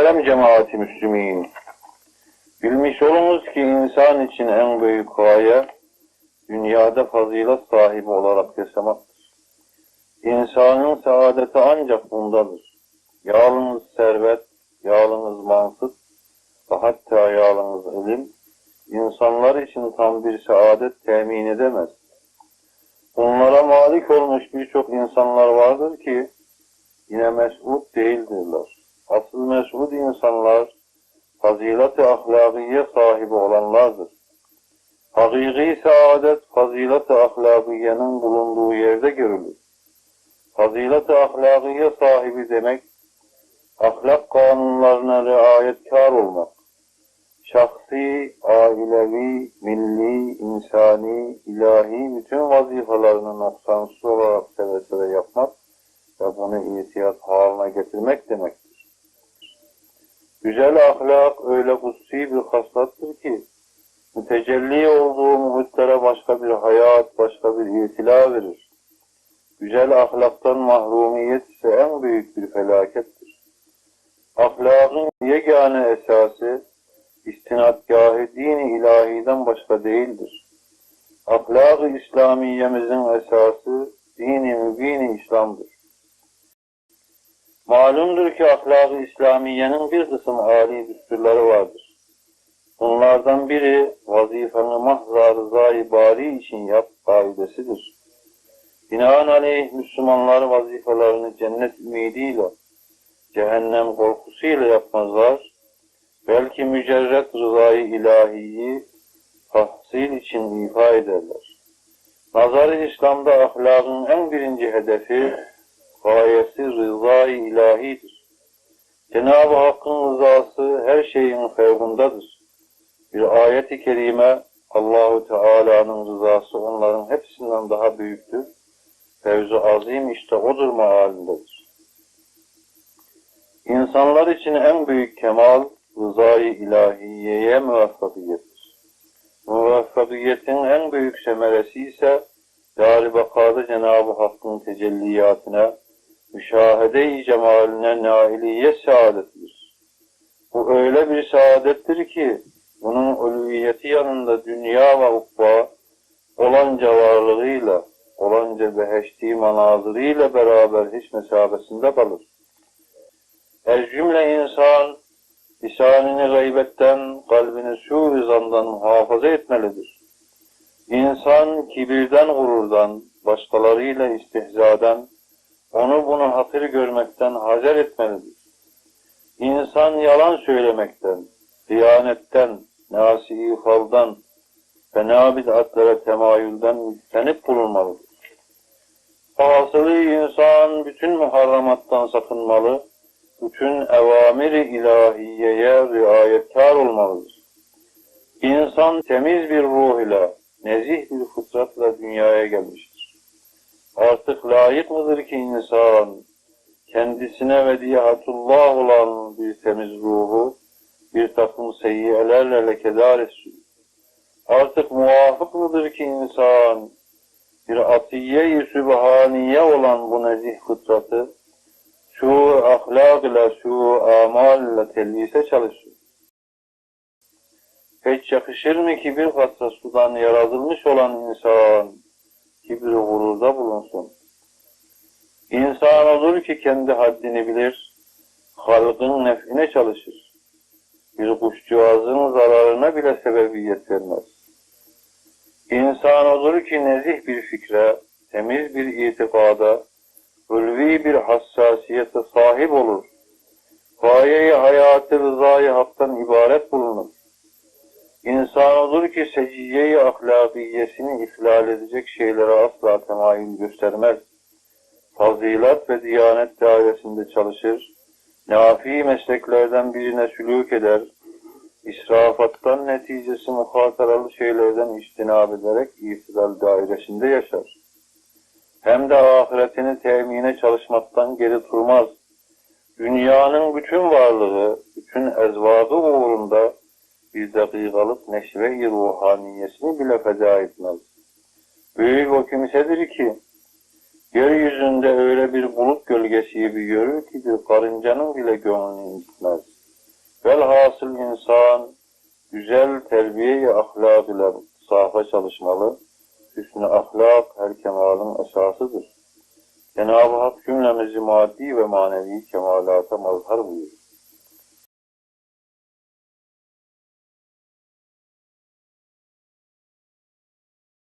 Muhterem cemaati Müslümin, bilmiş olunuz ki insan için en büyük gaye, dünyada fazilet sahibi olarak yaşamaktır. İnsanın saadeti ancak bundadır. Yalnız servet, yalnız mansıp ve hatta yalnız ilim, insanlar için tam bir saadet temin edemez. Bunlara malik olmuş birçok insanlar vardır ki, yine mesut değildirler. Asıl mesud insanlar fazilet-i ahlakiye sahibi olanlardır. Hakiki saadet fazilet-i ahlakiyenin bulunduğu yerde görülür. Fazilet-i ahlakiye sahibi demek, ahlak kanunlarına riayetkar olmak, şahsi, ailevi, milli, insani, ilahi bütün vazifelerini noksansız olarak seve seve yapmak ve bunu ihtiyat haline getirmek demektir. Güzel ahlak öyle kutsi bir haslattır ki, mütecelli olduğu muhitlere başka bir hayat, başka bir itila verir. Güzel ahlaktan mahrumiyet ise en büyük bir felakettir. Ahlakın yegane esası, istinadgahı dini ilahiden başka değildir. Ahlak-ı İslamiyemizin esası, dini mübini İslam'dır. Malumdur ki ahlak-ı İslamiyenin bir kısım âli düsturları vardır. Bunlardan biri vazifeni mahzar rızayı bari için yap kaidesidir. Binaenaleyh Müslümanlar vazifelerini cennet ümidiyle, cehennem korkusuyla yapmazlar. Belki mücerret rızayı ilahiyi tahsil için ifa ederler. Nazar-ı İslam'da ahlakın en birinci hedefi gayesi rızayı ilahidir. Cenab-ı Hakk'ın rızası her şeyin fevkundadır. Bir ayet-i kerime Allahu Teala'nın rızası onların hepsinden daha büyüktür. Fevzu azim işte odur mealindedir. İnsanlar için en büyük kemal rızayı ilahiyeye muvaffakiyettir. Muvaffakiyetin en büyük semeresi ise Dar-ı Cenab-ı Hakk'ın tecelliyatına, müşahede-i cemaline nailiye saadettir. Bu öyle bir saadettir ki, bunun ulviyeti yanında dünya ve ukba, olanca varlığıyla, olanca beheşti manazırıyla beraber hiç mesabesinde kalır. Her cümle insan, lisanını gaybetten, kalbini su zandan muhafaza etmelidir. İnsan kibirden, gururdan, başkalarıyla istihzadan, onu bunu hakir görmekten hazer etmelidir. İnsan yalan söylemekten, hıyanetten, nasi faldan, fena bid'atlere temayülden müstenip bulunmalıdır. Hasılı insan bütün muharramattan sakınmalı, bütün evamir-i ilahiyeye riayetkar olmalıdır. İnsan temiz bir ruh ile, nezih bir fıtratla dünyaya gelmiştir. Artık layık mıdır ki insan, kendisine vediyatullah olan bir temiz ruhu, bir takım seyyiyelerle lekedar etsin. Artık muvafık mıdır ki insan, bir atiye-i sübhaniye olan bu nezih fıtratı, şu ahlak ile, şu amal ile telvise çalışsın. Hiç yakışır mı ki bir katra sudan yaratılmış olan insan kibri gururda bulunsun? İnsan olur ki kendi haddini bilir, halkın nefine çalışır. Bir kuşcuğazın zararına bile sebebiyet vermez. İnsan olur ki nezih bir fikre, temiz bir itikada, ulvi bir hassasiyete sahip olur. Gaye-i hayatı rızayı haktan ibaret bulunur. İnsan olur ki seciyye-i ahlakiyesini iflal edecek şeylere asla temayül göstermez. Fazilat ve diyanet dairesinde çalışır, nafi mesleklerden birine sülük eder, israfattan neticesi muhataralı şeylerden iştinab ederek itidal dairesinde yaşar. Hem de ahiretini temine çalışmaktan geri durmaz. Dünyanın bütün varlığı, bütün ezvabı uğrunda bir dakikalık neşve-i ruhaniyesini bile feda etmez. Büyük o kimsedir ki, yeryüzünde öyle bir bulut gölgesi gibi görür ki bir karıncanın bile gönlünü gitmez. Velhasıl insan, güzel terbiye-i ahlak ile safa çalışmalı, hüsnü ahlak her kemalın esasıdır. Cenab-ı Hak cümlemizi maddi ve manevi kemalata mazhar buyurur.